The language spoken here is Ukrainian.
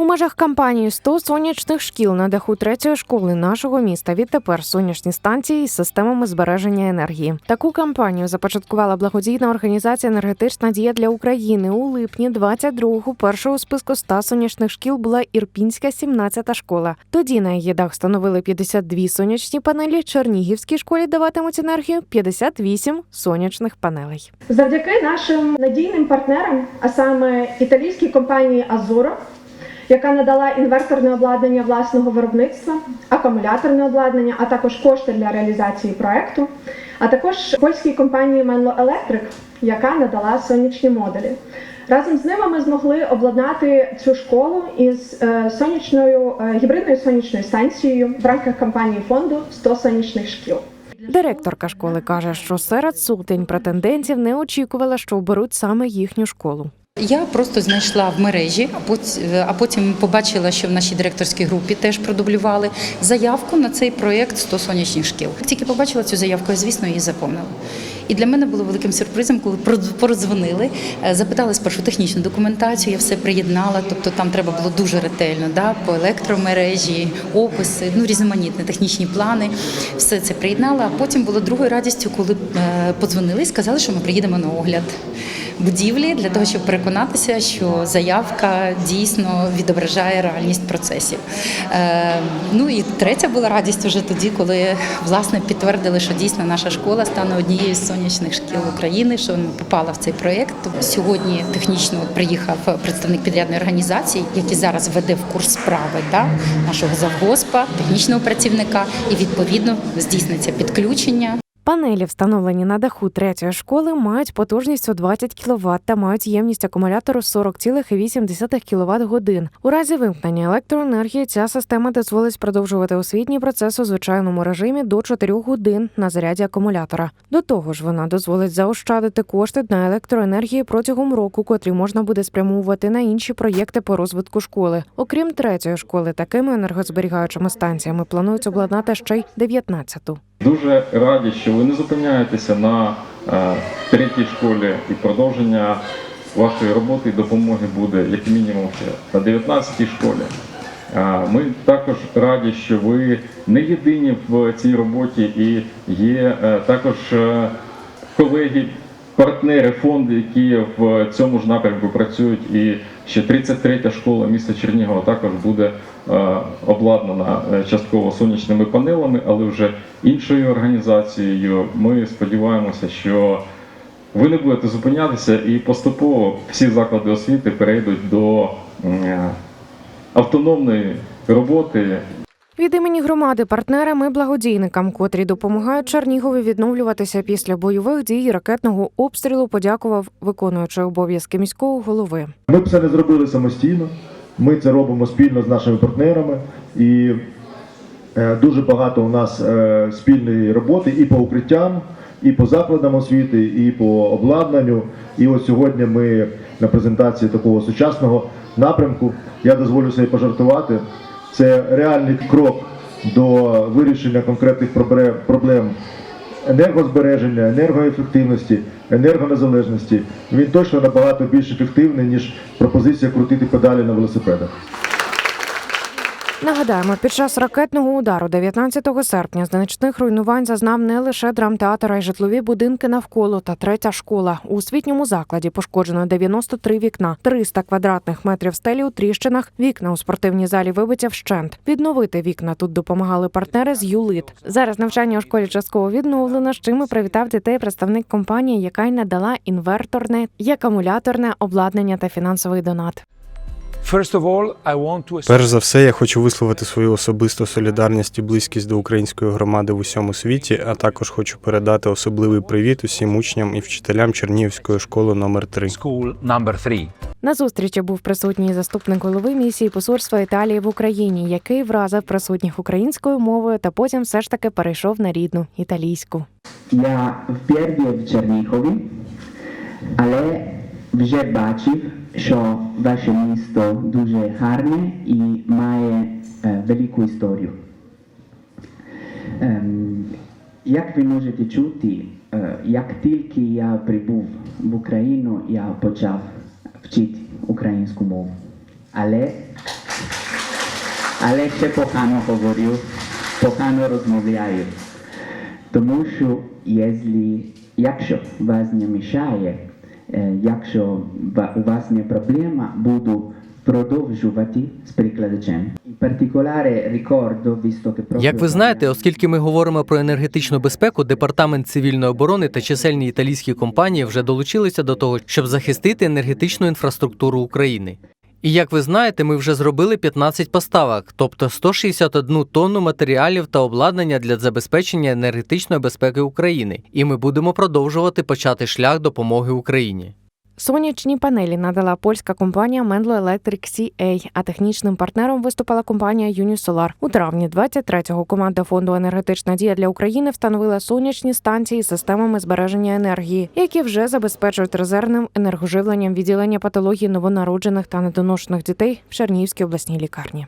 У межах кампанії «100 сонячних шкіл на даху третьої школи нашого міста відтепер сонячні станції з системами збереження енергії. Таку кампанію започаткувала благодійна організація Енергетична дія для України у липні 22-го першого списку 100 сонячних шкіл була Ірпінська 17-та школа. Тоді на її дах встановили 52 сонячні панелі. Чернігівській школі даватимуть енергію 58 сонячних панелей. Завдяки нашим надійним партнерам, а саме італійській компанії Азуро, яка надала інверторне обладнання власного виробництва, акумуляторне обладнання, а також кошти для реалізації проекту, а також польській компанії Menlo Electric, яка надала сонячні модулі. Разом з ними ми змогли обладнати цю школу із е, сонячною е, гібридною сонячною станцією в рамках кампанії фонду 100 сонячних шкіл. Директорка школи каже, що серед сотень претендентів не очікувала, що оберуть саме їхню школу. Я просто знайшла в мережі, а потім побачила, що в нашій директорській групі теж продублювали заявку на цей проєкт 100 сонячних шкіл. Тільки побачила цю заявку, я звісно її заповнила. І для мене було великим сюрпризом, коли породзвонили, е, запитали спершу технічну документацію, я все приєднала. Тобто там треба було дуже ретельно, да, по електромережі, описи, ну різноманітні технічні плани. Все це приєднала. А потім було другою радістю, коли е, подзвонили і сказали, що ми приїдемо на огляд будівлі для того, щоб переконатися, що заявка дійсно відображає реальність процесів. Е, ну і третя була радість уже тоді, коли власне підтвердили, що дійсно наша школа стане однією з сонячних шкіл України, що вона попала в цей проєкт. Сьогодні технічно приїхав представник підрядної організації, який зараз веде в курс справи да, нашого завгоспа, технічного працівника, і відповідно здійсниться підключення. Панелі, встановлені на даху третьої школи, мають потужність у 20 кВт та мають ємність акумулятору 40,8 кВт годин. У разі вимкнення електроенергії ця система дозволить продовжувати освітній процес у звичайному режимі до 4 годин на заряді акумулятора. До того ж, вона дозволить заощадити кошти на електроенергії протягом року, котрі можна буде спрямовувати на інші проєкти по розвитку школи. Окрім третьої школи, такими енергозберігаючими станціями планують обладнати ще й 19-ту. Дуже раді, що ви не зупиняєтеся на е, третій школі і продовження вашої роботи і допомоги буде як мінімум ще на 19-й школі. Е, Ми також раді, що ви не єдині в цій роботі і є е, також колеги, партнери, фонди, які в цьому ж напрямку працюють. І ще 33-я школа міста Чернігова також буде е, обладнана е, частково сонячними панелями, але вже іншою організацією. Ми сподіваємося, що ви не будете зупинятися і поступово всі заклади освіти перейдуть до е, автономної роботи Від імені громади партнерам і благодійникам, котрі допомагають Чернігові відновлюватися після бойових дій ракетного обстрілу, подякував виконуючий обов'язки міського голови. Ми б це не зробили самостійно. Ми це робимо спільно з нашими партнерами. І е, дуже багато у нас е, спільної роботи і по укриттям, і по закладам освіти, і по обладнанню. І от сьогодні ми на презентації такого сучасного напрямку. Я дозволю собі пожартувати. Це реальний крок до вирішення конкретних проблем енергозбереження, енергоефективності, енергонезалежності. Він точно набагато більш ефективний, ніж пропозиція крутити педалі на велосипедах. Нагадаємо, під час ракетного удару 19 серпня значних руйнувань зазнав не лише драмтеатр, а й житлові будинки навколо та третя школа. У освітньому закладі пошкоджено 93 вікна, 300 квадратних метрів стелі у тріщинах. Вікна у спортивній залі вибиті вщент. Відновити вікна тут допомагали партнери з ЮЛИТ. Зараз навчання у школі частково відновлено. З чим і привітав дітей представник компанії, яка й надала інверторне і акумуляторне обладнання та фінансовий донат. Перш за все, я хочу висловити свою особисту солідарність і близькість до української громади в усьому світі, а також хочу передати особливий привіт усім учням і вчителям Чернігівської школи номер 3 school. На зустрічі був присутній заступник голови місії посольства Італії в Україні, який вразив присутніх українською мовою та потім все ж таки перейшов на рідну італійську. Я вперше в Чернігові, але вже бачив, що ваше місто дуже гарне і має е, велику історію. Ем, як ви можете чути, е, як тільки я прибув в Україну, я почав вчити українську мову. Але але ще погано говорю, погано розмовляю. Тому що якщо вас не мішає, якщо у вас не проблема, буду продовжувати з visto Як ви знаєте, оскільки ми говоримо про енергетичну безпеку, департамент цивільної оборони та чисельні італійські компанії вже долучилися до того, щоб захистити енергетичну інфраструктуру України. І як ви знаєте, ми вже зробили 15 поставок, тобто 161 тонну матеріалів та обладнання для забезпечення енергетичної безпеки України. І ми будемо продовжувати почати шлях допомоги Україні. Сонячні панелі надала польська компанія Menlo Electric CA, а технічним партнером виступила компанія Unisolar. У травні 23-го команда фонду енергетична дія для України встановила сонячні станції з системами збереження енергії, які вже забезпечують резервним енергоживленням відділення патології новонароджених та недоношених дітей в Чернігівській обласній лікарні.